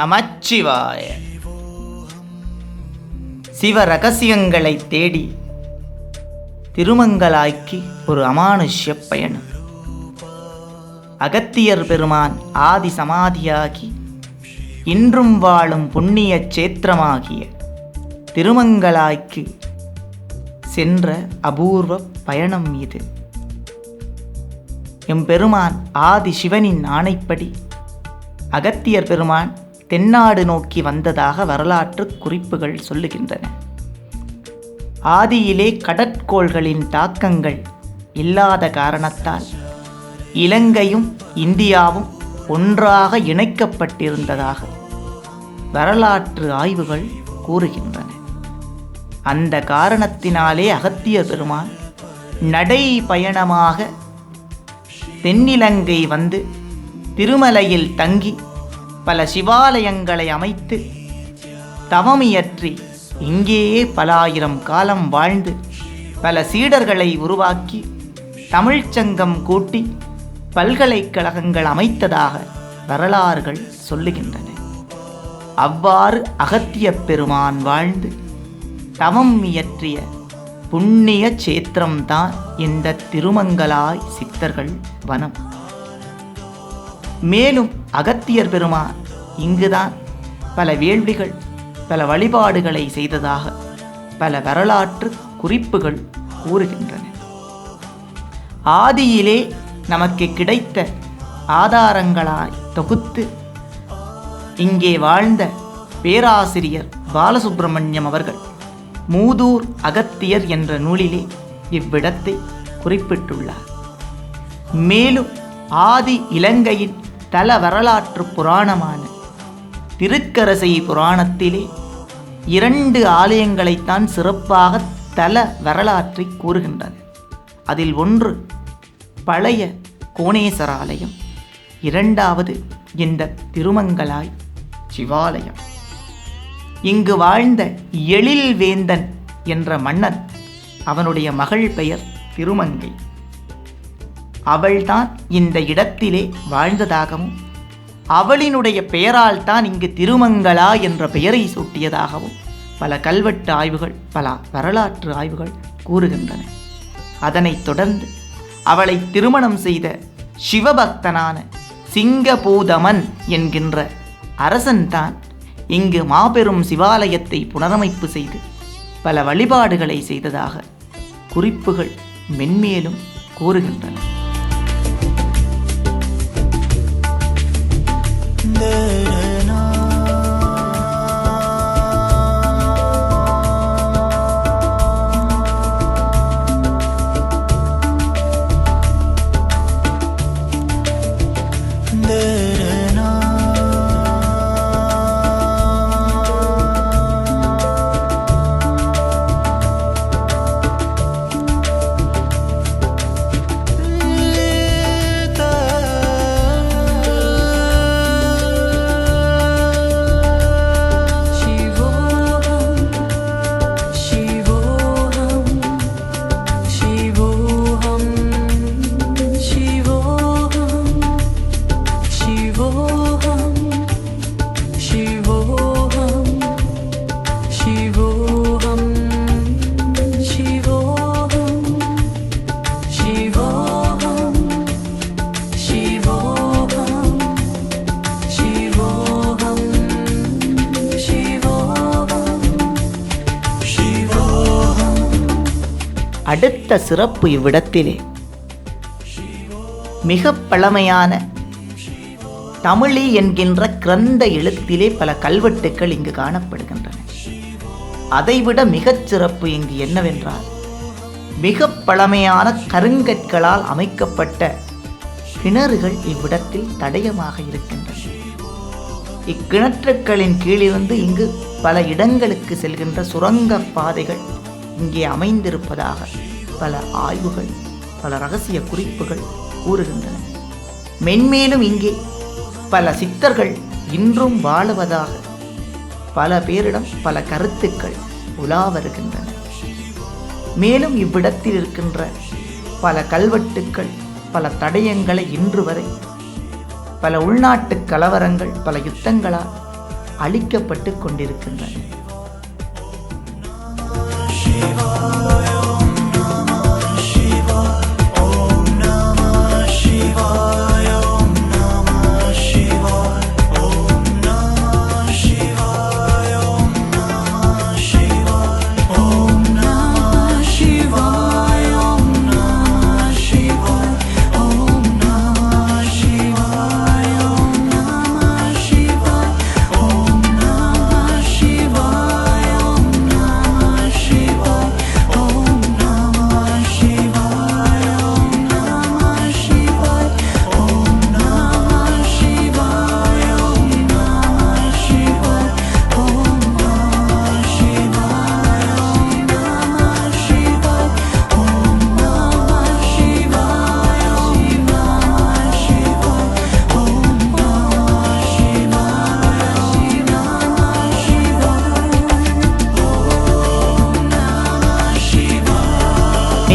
நமச்சிவாய. சிவ ரகசியங்களை தேடி திருமங்கலாக்கி ஒரு அமானுஷ்ய பயணம். அகத்தியர் பெருமான் ஆதி சமாதியாகி இன்றும் வாழும் புண்ணிய சேத்திரமாகிய திருமங்கலாய்க்கு சென்ற அபூர்வ பயணம் இது. எம்பெருமான் ஆதி சிவனின் ஆணைப்படி அகத்தியர் பெருமான் தென்னாடு நோக்கி வந்ததாக வரலாற்று குறிப்புகள் சொல்லுகின்றன. ஆதியிலே கடற்கோள்களின் தாக்கங்கள் இல்லாத காரணத்தால் இலங்கையும் இந்தியாவும் ஒன்றாக இணைக்கப்பட்டிருந்ததாக வரலாற்று ஆய்வுகள் கூறுகின்றன. அந்த காரணத்தினாலே அகத்திய பெருமான் நடை பயணமாக தென்னிலங்கை வந்து திருமலையில் தங்கி பல சிவாலயங்களை அமைத்து தவமியற்றி இங்கேயே பல ஆயிரம் காலம் வாழ்ந்து பல சீடர்களை உருவாக்கி தமிழ்ச்சங்கம் கூட்டி பல்கலைக்கழகங்கள் அமைத்ததாக வரலாறுகள் சொல்லுகின்றன. அவ்வாறு அகத்திய பெருமான் வாழ்ந்து தவம் இயற்றிய புண்ணிய சேத்திரம்தான் இந்த திருமங்கலாய் சித்தர்கள் வனம். மேலும் அகத்தியர் பெருமான் இங்குதான் பல வேள்விகள் பல வழிபாடுகளை செய்ததாக பல வரலாற்று குறிப்புகள் கூறுகின்றன. ஆதியிலே நமக்கு கிடைத்த ஆதாரங்களாய் தொகுத்து இங்கே வாழ்ந்த பேராசிரியர் பாலசுப்பிரமணியம் அவர்கள் மூதூர் அகத்தியர் என்ற நூலிலே இவ்விடத்தை குறிப்பிட்டுள்ளார். மேலும் ஆதி இலங்கையின் தல வரலாற்று புராணமான திருக்கரசை புராணத்திலே இரண்டு ஆலயங்களைத்தான் சிறப்பாக தல வரலாற்றை கூறுகின்றன அதில் ஒன்று பழைய கோணேஸ்வர ஆலயம் இரண்டாவது இந்த திருமங்கலாய் சிவாலயம். இங்கு வாழ்ந்த எழில் வேந்தன் என்ற மன்னன் அவனுடைய மகள் பெயர் திருமங்கை. அவள்தான் இந்த இடத்திலே வாழ்ந்ததாகவும் அவளினுடைய பெயரால் தான் இங்கு திருமங்களா என்ற பெயரை சூட்டியதாகவும் பல கல்வெட்டு ஆய்வுகள் பல வரலாற்று ஆய்வுகள் கூறுகின்றன. அதனைத் தொடர்ந்து அவளை திருமணம் செய்த சிவபக்தனான சிங்கபூதமன் என்கின்ற அரசன்தான் இங்கு மாபெரும் சிவாலயத்தை புனரமைப்பு செய்து பல வழிபாடுகளை செய்ததாக குறிப்புகள் மென்மேலும் கூறுகின்றன. the அடுத்த சிறப்பு இவ்விடத்திலே. மிக பழமையான தமிழி என்கின்ற கிரந்த எழுத்திலே பல கல்வெட்டுக்கள் இங்கு காணப்படுகின்றன. அதைவிட மிகச் சிறப்பு இங்கு என்னவென்றால் மிக பழமையான கருங்கற்களால் அமைக்கப்பட்ட கிணறுகள் இவ்விடத்தில் தடயமாக இருக்கின்றன. இக்கிணற்றுக்களின் கீழிருந்து இங்கு பல இடங்களுக்கு செல்கின்ற சுரங்க பாதைகள் இங்கே அமைந்திருப்பதாக பல ஆய்வுகள் பல ரகசிய குறிப்புகள் கூறுகின்றன. மென்மேலும் இங்கே பல சித்தர்கள் இன்றும் வாழுவதாக பல பேரிடம் பல கருத்துக்கள் உலா வருகின்றன. மேலும் இவ்விடத்தில் இருக்கின்ற பல கல்வெட்டுக்கள் பல தடயங்களை இன்று வரை பல உள்நாட்டு கலவரங்கள் பல யுத்தங்களால் அழிக்கப்பட்டு கொண்டிருக்கின்றன.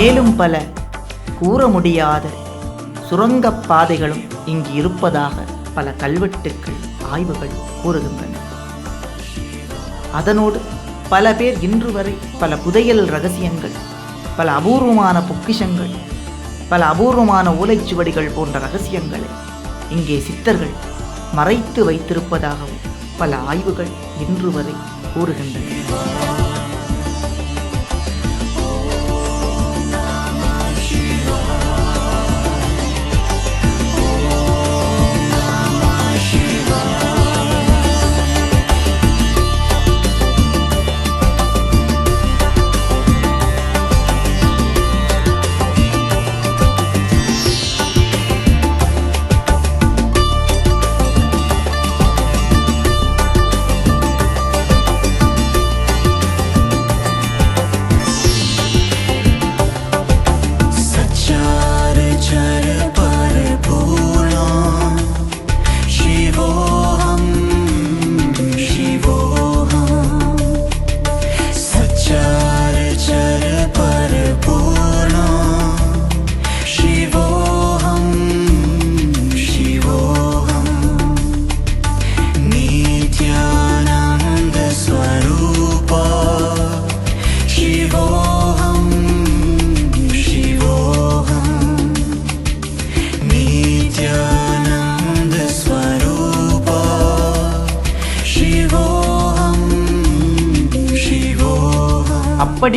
மேலும் பல கூற முடியாத சுரங்கப் பாதைகளும் இங்கு இருப்பதாக பல கல்வெட்டுக்கள் ஆய்வுகள் கூறுகின்றன. அதனோடு பல பேர் இன்று வரை பல புதையல் ரகசியங்கள் பல அபூர்வமான பொக்கிஷங்கள் பல அபூர்வமான ஓலைச்சுவடிகள் போன்ற ரகசியங்களை இங்கே சித்தர்கள் மறைத்து வைத்திருப்பதாகவும் பல ஆய்வுகள் இன்று வரை கூறுகின்றன.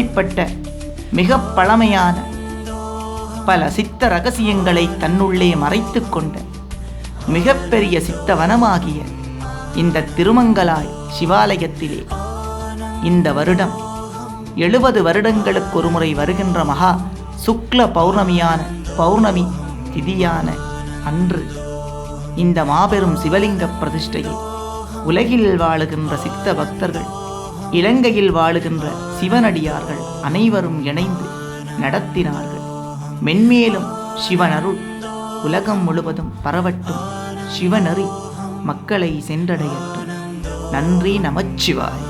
அப்படிப்பட்ட மிக பழமையான பல சித்த ரகசியங்களை தன்னுள்ளே மறைத்து கொண்ட மிகப்பெரிய சித்தவனமாகிய இந்த திருமங்கலாய் சிவாலயத்திலே இந்த வருடம் எழுபது வருடங்களுக்கு ஒருமுறை வருகின்ற மகா சுக்ல பௌர்ணமியான பௌர்ணமி திதியான அன்று இந்த மாபெரும் சிவலிங்க பிரதிஷ்டையை உலகில் வாழுகின்ற சித்த பக்தர்கள் இலங்கையில் வாழுகின்ற சிவனடியார்கள் அனைவரும் இணைந்து நடத்தினார்கள். மென்மேலும் சிவனருள் உலகம் முழுவதும் பரவட்டும். சிவனறி மக்களை சென்றடையட்டும். நன்றி நமச்சிவாய்